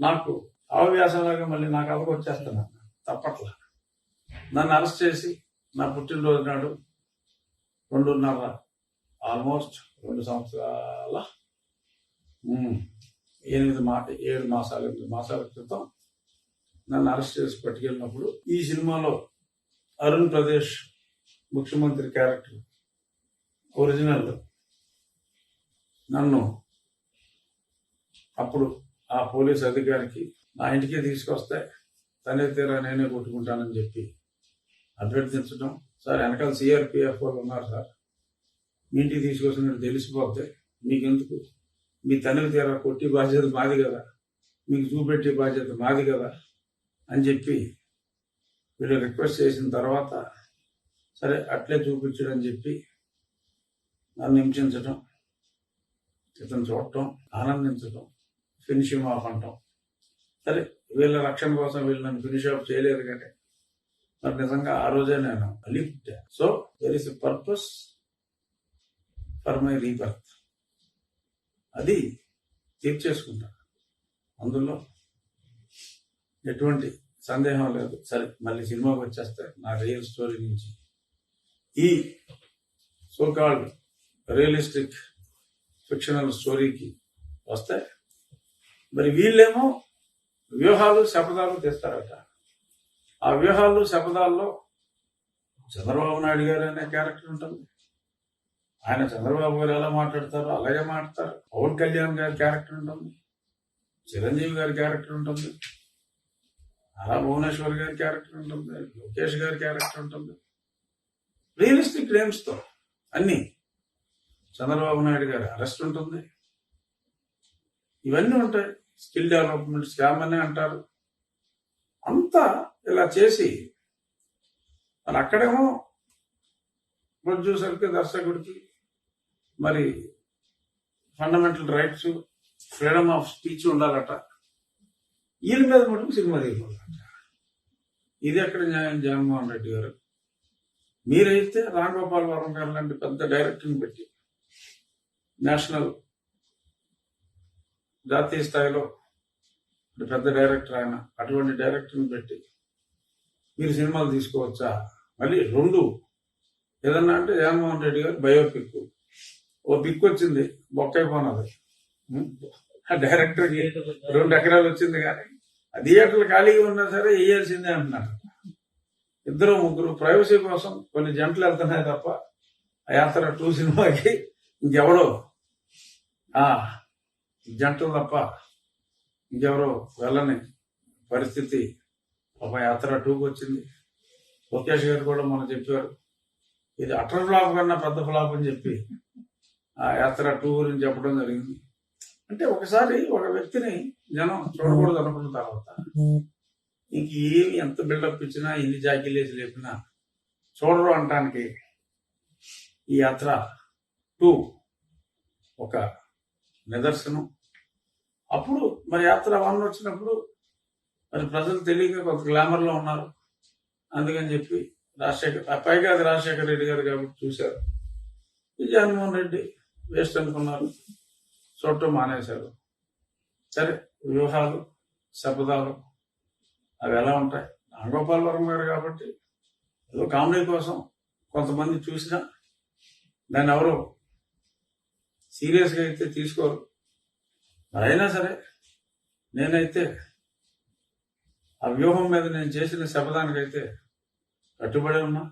నాకు అవవ్యాసంలాగా మళ్ళీ నాకు కథకు వచ్చేస్తాను తప్పట్లా. నన్ను అరెస్ట్ చేసి నా పుట్టినరోజు నాడు రెండున్నర ఆల్మోస్ట్ రెండు సంవత్సరాల ఎనిమిది మా ఏడు మాసాలు ఎనిమిది మాసాల క్రితం నన్ను అరెస్ట్ చేసి పట్టుకెళ్ళినప్పుడు ఈ సినిమాలో అరుణ్ ప్రదేశ్ ముఖ్యమంత్రి క్యారెక్టర్ ఒరిజినల్ నన్ను అప్పుడు ఆ పోలీస్ అధికారికి నా ఇంటికే తీసుకొస్తే తనే తీరా నేనే కొట్టుకుంటానని చెప్పి అభ్యర్థించడం సార్ వెనకాల సిఆర్పిఎఫ్ వాళ్ళు ఉన్నారు సార్. మీ ఇంటికి తీసుకొచ్చినట్టు తెలిసిపోతే మీకెందుకు? మీ తండ్రి తీరా కొట్టి బాధ్యత మాది కదా. మీకు చూపెట్టే బాధ్యత మాది కదా అని చెప్పి వీళ్ళు రిక్వెస్ట్ చేసిన తర్వాత సరే అట్లే చూపించడం అని చెప్పి నన్ను హింసించడం ఇతను చూడటం ఆనందించడం ఫినిషింగ్ ఆఫ్ అంటాం. సరే వీళ్ళ రక్షణ కోసం వీళ్ళు నన్ను ఫినిష్ ఆఫ్ చేయలేదు కానీ మరి నిజంగా ఆ రోజే నేను lift so there is purpose for my rebirth అది తీర్చేసుకుంటా అందులో ఎటువంటి సందేహం లేదు. సరే మళ్ళీ సినిమాకి వచ్చేస్తే నా రియల్ స్టోరీ నుంచి. ఈ సోకాల్డ్ రియలిస్టిక్ ఫిక్షనల్ స్టోరీకి వస్తే మరి వీళ్ళేమో వ్యూహాలు శపథాలు తెస్తారట. ఆ వ్యూహాలు శపథాల్లో చంద్రబాబు నాయుడు గారు అనే క్యారెక్టర్ ఉంటుంది. ఆయన చంద్రబాబు గారు ఎలా మాట్లాడతారో అలాగే మాట్లాడతారు. పవన్ కళ్యాణ్ గారి క్యారెక్టర్ ఉంటుంది. చిరంజీవి గారి క్యారెక్టర్ ఉంటుంది. అలా భువనేశ్వర్ గారి క్యారెక్టర్ ఉంటుంది. లోకేష్ గారి క్యారెక్టర్ ఉంటుంది. రియలిస్టిక్ నేమ్స్తో అన్ని చంద్రబాబు నాయుడు గారి అరెస్ట్ ఉంటుంది. ఇవన్నీ ఉంటాయి. స్కిల్ డెవలప్మెంట్ స్కామ్ అని అంటారు. అంతా ఇలా చేసి మరి అక్కడేమో ప్రొడ్యూసర్కి దర్శకుడికి మరి fundamental rights freedom of speech ఉండాలట. వీళ్ళ మీద మటుకు సినిమా తీయకూడదట. ఇది ఎక్కడ న్యాయం? జగన్మోహన్ రెడ్డి గారు. మీరైతే రామ్ గోపాల్ గారు లాంటి పెద్ద డైరెక్టర్ని పెట్టి నేషనల్ జాతీయ స్థాయిలో పెద్ద డైరెక్టర్ ఆయన అటువంటి డైరెక్టర్ని పెట్టి మీరు సినిమాలు తీసుకోవచ్చా? మళ్ళీ రెండు. ఏదన్నా అంటే జగన్మోహన్ రెడ్డి గారు బయోపిక్. ఓ పిక్ వచ్చింది బొక్కైపోయినది ఆ డైరెక్టర్కి రెండు ఎకరాలు వచ్చింది కానీ ఆ థియేటర్లు ఖాళీగా ఉన్నా సరే వేయాల్సిందే అంటున్నారు. ఇద్దరు ముగ్గురు ప్రైవసీ కోసం కొన్ని జంటలు వెళ్తున్నాయి తప్ప ఆ యాత్ర టూ సినిమాకి ఇంకెవడో. ఆ. జంటలు తప్ప ఇంకెవరో వెళ్ళని పరిస్థితి ఒక యాత్ర టూకి వచ్చింది. లోకేష్ గారు కూడా మనం చెప్పారు. ఇది అటర్ ఫ్లాప్ కన్నా పెద్ద ఫ్లాప్ అని చెప్పి ఆ యాత్ర టూ గురించి చెప్పడం జరిగింది. అంటే ఒకసారి ఒక వ్యక్తిని జనం చూడకూడదు అనుకున్న తర్వాత ఇంక ఏమి ఎంత బిల్డప్ ఇచ్చినా ఎన్ని జాకీలు లేపినా చూడరు అనటానికి ఈ యాత్ర టూ ఒక నిదర్శనం. అప్పుడు మరి యాత్ర వన్ వచ్చినప్పుడు మరి ప్రజలు తెలియక కొంత గ్లామర్లో ఉన్నారు. అందుకని చెప్పి రాజశేఖర్ పైగా అది రాజశేఖర రెడ్డి గారు కాబట్టి చూశారు. జగన్మోహన్ రెడ్డి వేస్ట్ అనుకున్నారు. చూడటం మానేశారు. సరే వ్యూహాలు శపథాలు అవి ఎలా ఉంటాయి? నాగోపాల్ వర్మ గారు కాబట్టి ఏదో కామెడీ కోసం కొంతమంది చూసినా దాన్ని ఎవరు సీరియస్గా అయితే తీసుకోరు అయినా సరే నేనైతే ఆ వ్యూహం మీద నేను చేసిన శపథానికైతే కట్టుబడి ఉన్నా.